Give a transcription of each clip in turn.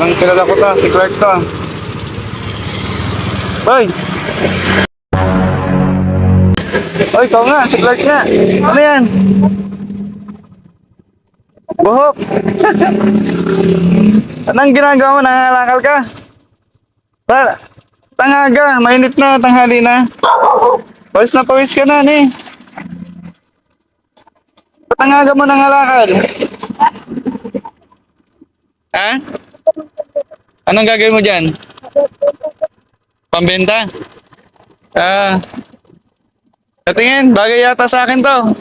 Parang kilala ko to, si Clark to. Hoy! Hoy, ikaw nga, si Clark nga. Ano yan? Buhok! Anong ginagawa mo? Nangangalakal ka? Para, tangaga, mainit na, tanghali na. Pawis na pawis ka na, ni. Tangaga mo nangalakal. Ha? Anong gagawin mo dyan? Pambenta? Ah. Katingin, bagay yata sa akin to.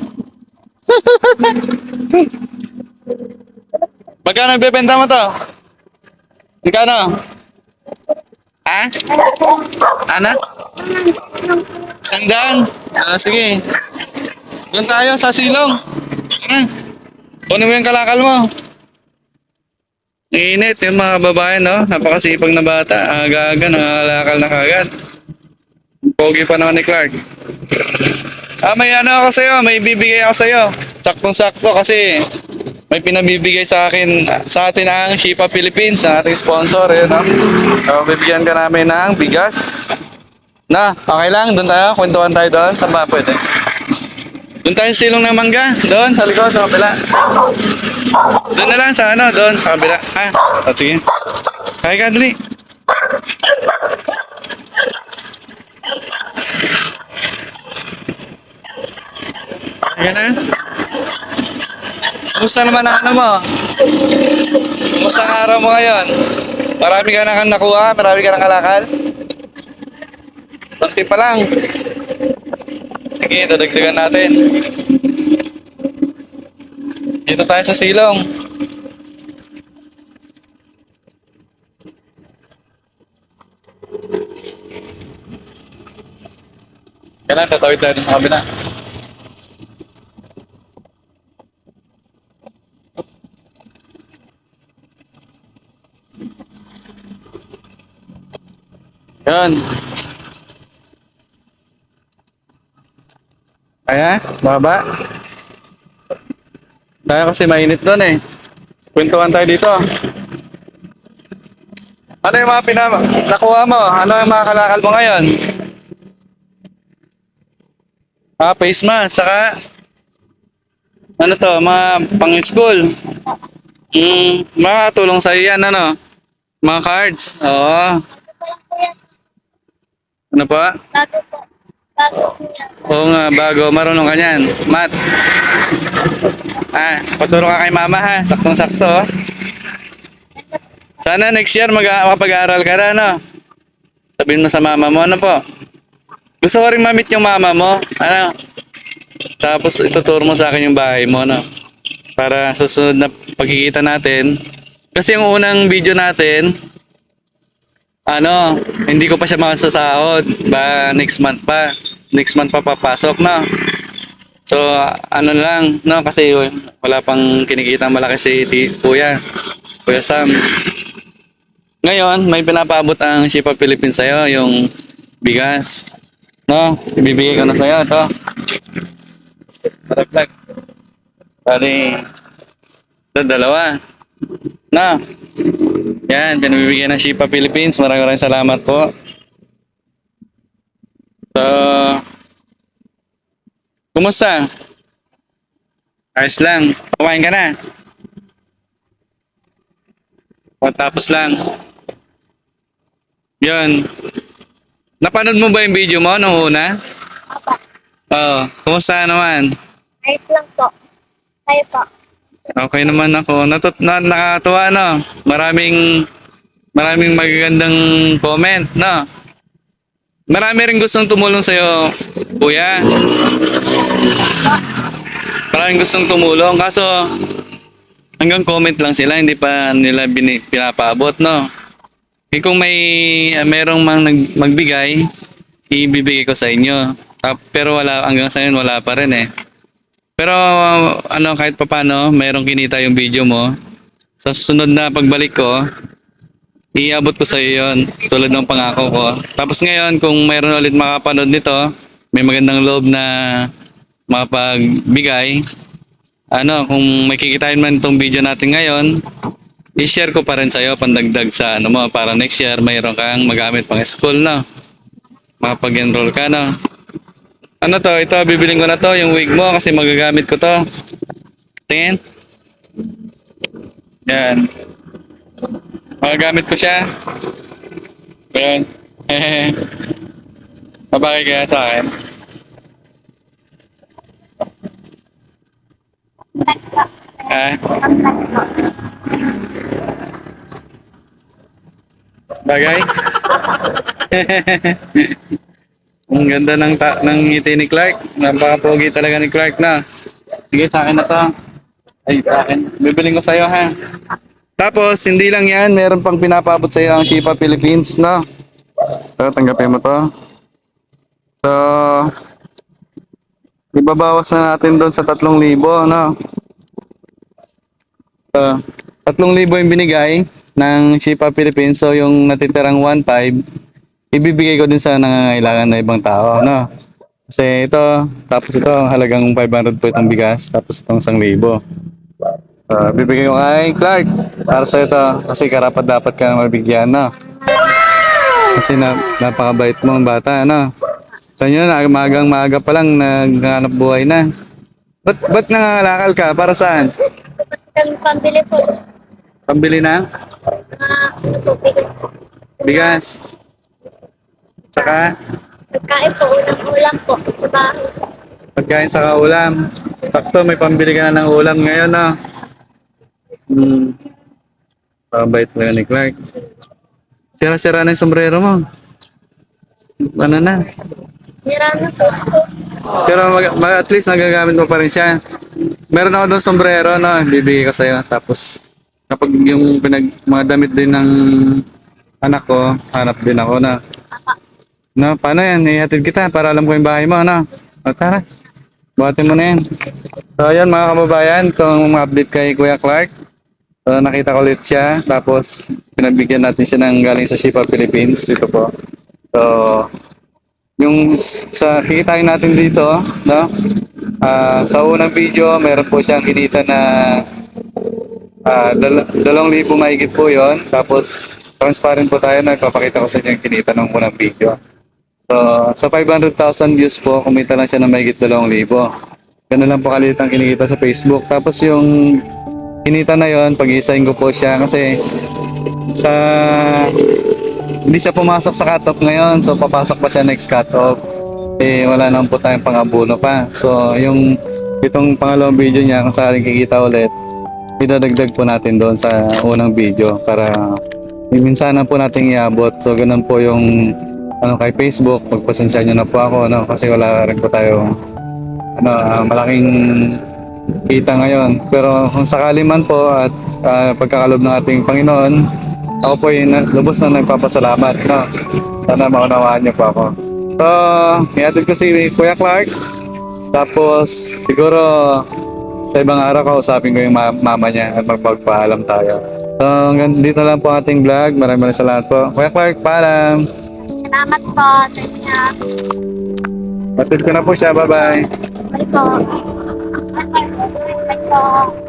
Magkano nagbebenta mo to? Magkano? Ha? Ano? Sandaan? Ah, sige. Doon tayo sa silong. Ha? Kunin mo yung kalakal mo. Init yung mga babae, no? Napakasipag na bata. Aga-aga, nangalakal na kagad. Pogi pa naman ni Clark. Ah, may ano ako sa'yo, may bibigay ako sa'yo. Saktong-sakto kasi may pinabibigay sa akin, sa atin ang Shipa Philippines, ang ating sponsor, eh, no? So, bibigyan ka namin ng bigas. Na, okay lang, doon tayo, kwentuhan tayo doon. Saan ba pwede? Doon tayo sa silong ng mangga, doon, sa likod, sa kabila. Doon na lang sa ano, doon, sa kabila. Ha? O, sige. Kaya ka, dali. Kaya na? Kumusta naman ang ano mo? Kumusta ang araw mo ngayon? Marami ka na kang nakuha? Marami ka nang kalakal? Kunti pa lang. Sige, dadagdagan natin. Dito tayo sa silong. Kailan tatawid tayo sa kabila. Yan. Kaya, baba. Kaya kasi mainit doon eh. Kwentuhan tayo dito. Ano yung mga pinam... Nakuha mo? Ano yung mga kalakal mo ngayon? Ah, face mask. Saka... Ano to? Mga pang-school. Hmm, makakatulong sa'yo yan, ano? Mga cards. Oo. Ano pa? Bago po. Bago. Oo nga, bago. Marunong ka niyan. Mat. Ah, paturo ka kay mama ha. Saktong-sakto. oh. Sana next year mag makapag-aaral ka na, no? Sabihin mo sa mama mo, ano po? Gusto ko rin mamit yung mama mo. Ano? Tapos ituturo mo sa akin yung bahay mo, no? Para sa susunod na pagkikita natin. Kasi yung unang video natin, ano, hindi ko pa siya makasasahod. Ba, next month pa. Next month pa papasok, no? So, ano lang, no? Kasi wala pang kinikita malaki si ti- Kuya. Kuya Sam. Ngayon, may pinapaabot ang Shipa Philippines sa'yo, yung bigas. No? Ibibigay ko na sa'yo, ito. Reflect. Bali, ito, dalawa. No? Yan, pinabibigyan ng Shipa Philippines. Maraming maraming salamat po. So, kumusta? Ayos lang. Kumain ka na? Patapos lang. Yun. Napanood mo ba yung video mo nung una? Apa. Oo. Kumusta naman? Ayos lang po. Kayo po. Okay naman ako. Natut na, nakakatuwa, no? Maraming maraming magagandang comment, no? Marami rin gustong tumulong sa'yo, kuya. Maraming gustong tumulong. Kaso, hanggang comment lang sila, hindi pa nila pinapaabot, no? Eh kung may merong mang nag, magbigay, ibibigay ko sa inyo. Pero wala hanggang sa ngayon wala pa rin eh. Pero ano kahit papaano, merong kinita yung video mo. Sa susunod na pagbalik ko, iabot ko sa iyo 'yon tulad ng pangako ko. Tapos ngayon kung mayroon ulit makapanood nito, may magandang loob na mapagbigay. Ano, kung may kikitain man itong video natin ngayon, i-share ko pa rin sa'yo pandagdag sa ano mo para next year mayroon kang magamit pang school no. Mapag-enroll ka no. Ano to? Ito, bibiling ko na to, yung wig mo kasi magagamit ko to. Tingin. Yan. Magagamit ko siya. Yan. Mabaki kaya sa akin. Ah, bagay? Ang ganda ng ta ng ngiti ni Clark. Napaka-pogi talaga ni Clark na. Sige, sa akin na to. Ay, sa akin. Bibiling ko sa'yo, ha? Tapos, hindi lang yan. Meron pang pinapabot sa'yo ang Shipa Philippines, no? So, tanggapin mo to. So, ibabawas na natin doon sa 3,000, no? So, 3,000 yung binigay ng Shipa Philippines. So, yung natitirang 1,500, ibibigay ko din sa nangangailangan na ibang tao, no? Kasi ito, tapos ito, halagang 500 po itong bigas, tapos itong 1,000. Uh, bibigay ko kay Clark para sa ito kasi karapat dapat ka na mabigyan no. Kasi na, napakabait mo ang bata no. Sa inyo na magang maaga pa lang naghanap buhay na. Ba't, ba't nangangalakal ka? Para saan? Kami pambili po. Pambili ng Mga ano po, bigas. Saka Pagkain po, ulam-ulam po. Diba? pagkain sa ulam. Sakto may pambili ka na ng ulam ngayon no. Hmm. Pabait yun ni Clark. Sira-sira na yung sombrero mo. Ano na? Nira na po. Pero mag, mag- at least nagagamit mo pa rin siya. Meron ako doon sombrero, no? Bibigay ko sa'yo. Tapos, kapag yung pinag, mga damit din ng anak ko, hanap din ako na. No, paano yan? Ihatid kita para alam ko yung bahay mo, no? O, tara. Buhatin mo na yan. So, ayan mga kababayan, itong update kay Kuya Clark. So, nakita ko ulit siya. Tapos, pinabigyan natin siya ng galing sa Shipa Philippines. Ito po. So, yung sa kikitain natin dito, no? Ah, sa unang video, meron po siyang kinita na ah, dal- dalawang libo mahigit po yon. Tapos, transparent po tayo, nagpapakita ko sa inyo yung kinita ng unang video. So, sa 500,000 views po, kumita lang siya ng mahigit dalawang libo. Ganun lang po kalit ang kinikita sa Facebook. Tapos yung kinita na yon, pag-isahin ko po siya kasi sa hindi siya pumasok sa cut-off ngayon. So, papasok pa siya next cut-off. Eh, wala naman po tayong pangabuno pa. So, yung itong pangalawang video niya, kung sakaling kikita ulit, idadagdag po natin doon sa unang video para minsan po nating iabot. So, ganun po yung ano kay Facebook. Pagpasensya niyo na po ako, no? Kasi wala rin po tayo ano, ah, malaking kita ngayon. Pero kung sakali man po at uh, pagkakalob ng ating Panginoon, ako po ay na- lubos na nagpapasalamat. No? Sana maunawaan niyo po ako. So, ihatid ko si Kuya Clark. Tapos, siguro sa ibang araw kausapin ko yung ma- mama niya at magpagpaalam tayo. So, hanggang dito lang po ating vlog. Maraming maraming salamat po. Kuya Clark, paalam. Salamat po. Thank you. Hatid ko na po siya. Bye-bye. Bye po. Bye po.